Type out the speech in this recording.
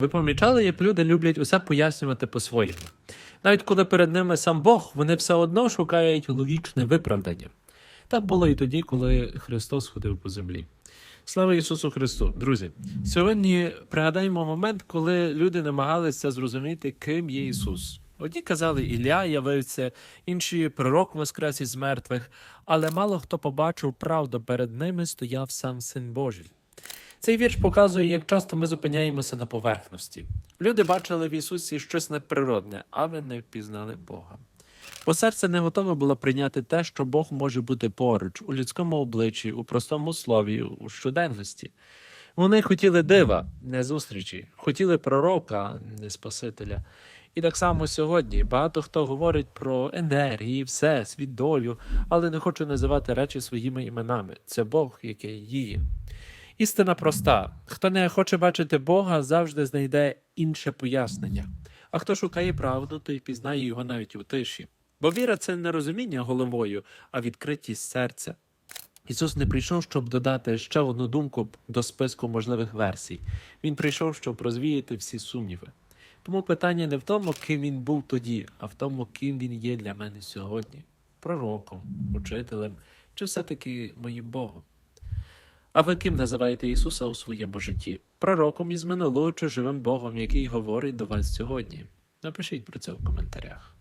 Ви помічали, як люди люблять усе пояснювати по-своєму. Навіть коли перед ними сам Бог, вони все одно шукають логічне виправдання. Так було і тоді, коли Христос ходив по землі. Слава Ісусу Христу! Друзі, сьогодні пригадаємо момент, коли люди намагалися зрозуміти, ким є Ісус. Одні казали, Ілля явився, інші пророк воскрес із мертвих, але мало хто побачив правду, перед ними стояв сам Син Божий. Цей вірш показує, як часто ми зупиняємося на поверхності. Люди бачили в Ісусі щось неприродне, але не впізнали Бога. Бо серце не готове було прийняти те, що Бог може бути поруч, у людському обличчі, у простому слові, у щоденності. Вони хотіли дива, не зустрічі, хотіли пророка, не Спасителя. І так само сьогодні багато хто говорить про енергії, всесвіт, долю, але не хоче називати речі своїми іменами. Це Бог, який діє. Істина проста: хто не хоче бачити Бога, завжди знайде інше пояснення. А хто шукає правду, той пізнає його навіть у тиші. Бо віра це не розуміння головою, а відкритість серця. Ісус не прийшов, щоб додати ще одну думку до списку можливих версій. Він прийшов, щоб розвіяти всі сумніви. Тому питання не в тому, ким він був тоді, а в тому, ким він є для мене сьогодні пророком, учителем чи все-таки моїм Богом. А ви ким називаєте Ісуса у своєму житті? Пророком із минулого чи живим Богом, який говорить до вас сьогодні? Напишіть про це в коментарях.